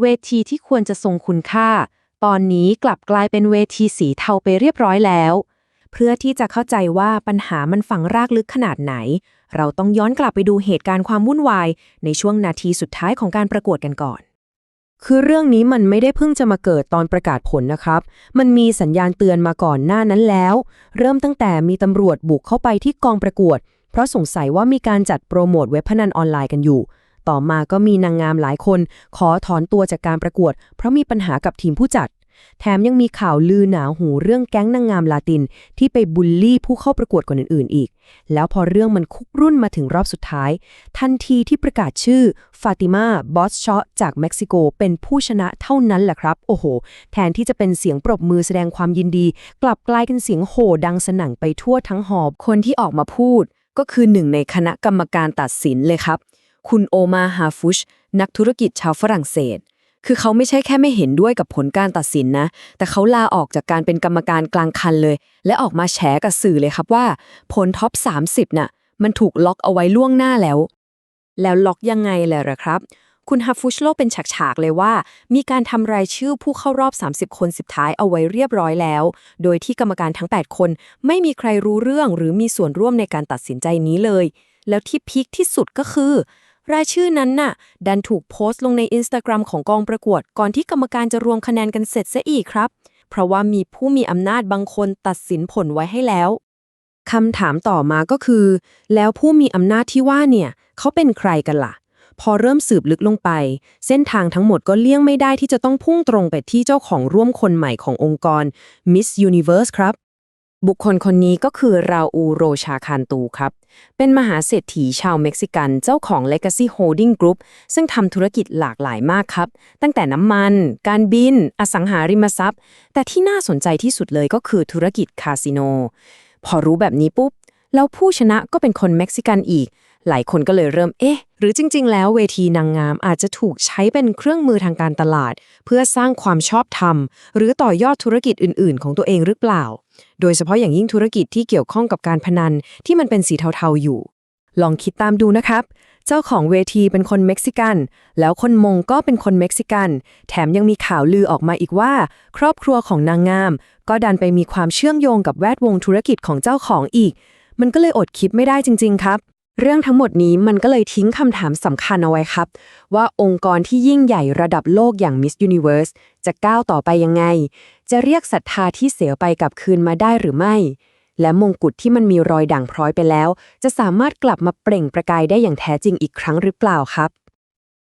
เวทีที่ควรจะทรงคุณค่า ตอนนี้กลับกลายเป็นเวทีสีเทาไปเรียบร้อยแล้ว เพื่อที่จะเข้าใจว่าปัญหามันฝังรากลึกขนาดไหน เราต้องย้อนกลับไปดูเหตุการณ์ความวุ่นวาย ในช่วงนาทีสุดท้ายของการประกวดกันก่อน คือเรื่องนี้มันไม่ได้เพิ่งจะมาเกิดตอนประกาศผลนะครับ มันมีสัญญาณเตือนมาก่อนหน้านั้นแล้ว เริ่มตั้งแต่มีตำรวจบุกเข้าไปที่กองประกวด เพราะสงสัยว่ามีการจัดโปรโมทเว็บพนันออนไลน์กันอยู่ ต่อมาก็มีนางงามหลายคน ขอถอนตัวจากการประกวด เพราะมีปัญหากับทีมผู้จัด แถมยังมีข่าวลือหนาหูเรื่องแก๊งนางงามลาติน ที่ไปบูลลี่ผู้เข้าประกวดคนอื่นๆ อีก แล้วพอเรื่องมันคุกรุ่นมาถึงรอบสุดท้าย ทันทีที่ประกาศชื่อฟาติมาบอสชอจากเม็กซิโกเป็นผู้ชนะเท่านั้นแหละครับ โอ้โห แทนที่จะเป็นเสียงปรบมือแสดงความยินดี กลับกลายเป็นเสียงโห่ดังสนั่นไปทั่วทั้งหอบคนที่ออกมาพูดก็คือหนึ่งในคณะกรรมการตัดสินเลยครับ คุณโอมาฮาฟุช นักธุรกิจชาวฝรั่งเศส คือเขาไม่ใช่แค่ไม่เห็นด้วยกับผลการตัดสินนะ แต่เขาลาออกจากการเป็นกรรมการกลางคันเลย และออกมาแฉกับสื่อเลยครับว่า ผลท็อป 30 น่ะ มันถูกล็อกเอาไว้ล่วงหน้าแล้ว แล้วล็อกยังไงแหละหรอครับ คุณฮาฟุชโลเป็นฉากๆเลยว่า มีการทำรายชื่อผู้เข้ารอบ 30 คนสุดท้ายเอาไว้เรียบร้อยแล้ว โดยที่กรรมการทั้ง 8 คน ไม่มีใครรู้เรื่องหรือมีส่วนร่วมในการตัดสินใจนี้เลยแล้วที่พีคที่สุดก็คือ รายชื่อนั้นน่ะ ดันถูกโพสต์ลงใน Instagram ของกองประกวด ก่อนที่กรรมการจะรวมคะแนนกันเสร็จซะอีกครับ เพราะว่ามีผู้มีอำนาจบางคนตัดสินผลไว้ให้แล้วคำถามต่อมาก็คือ แล้วผู้มีอำนาจที่ว่าเนี่ย เขาเป็นใครกันล่ะ พอเริ่มสืบลึกลงไป เส้นทางทั้งหมดก็เลี่ยงไม่ได้ที่จะต้องพุ่งตรงไปที่เจ้าของร่วมคนใหม่ขององค์กร Miss Universe ครับ บุคคลคนนี้ก็คือราอูโรชาคานตูครับ เป็นมหาเศรษฐีชาวเม็กซิกันเจ้าของ Legacy Holding Group ซึ่งทำธุรกิจหลากหลายมากครับ ตั้งแต่น้ำมัน การบิน อสังหาริมทรัพย์ แต่ที่น่าสนใจที่สุดเลยก็คือธุรกิจคาสิโน พอรู้แบบนี้ปุ๊บ แล้วผู้ชนะก็เป็นคนเม็กซิกันอีก หลายคนก็เลยเริ่มเอ๊ะ หรือจริง ๆ แล้วเวทีนางงามอาจจะถูกใช้เป็นเครื่องมือทางการตลาด เพื่อสร้างความชอบธรรม หรือต่อยอดธุรกิจอื่น ๆ ของตัวเองหรือเปล่า โดยเฉพาะอย่างยิ่งธุรกิจที่เกี่ยวข้องกับการพนันที่มันเป็นสีเทาๆอยู่ ลองคิดตามดูนะครับ เจ้าของเวทีเป็นคนเม็กซิกัน แล้วคนมงก็เป็นคนเม็กซิกัน แถมยังมีข่าวลือออกมาอีกว่า ครอบครัวของนางงาม ก็ดันไปมีความเชื่อมโยงกับแวดวงธุรกิจของเจ้าของอีก มันก็เลยอดคิดไม่ได้จริง ๆ ครับ เรื่องทั้งหมดนี้มันก็เลยทิ้งคำถามสำคัญเอาไว้ครับ ว่าองค์กรที่ยิ่งใหญ่ระดับโลกอย่าง Miss Universe จะก้าวต่อไปยังไง จะเรียกศรัทธาที่เสียไปกลับคืนมาได้หรือไม่ และมงกุฎที่มันมีรอยด่างพร้อยไปแล้ว จะสามารถกลับมาเปล่งประกายได้อย่างแท้จริงอีกครั้งหรือเปล่าครับ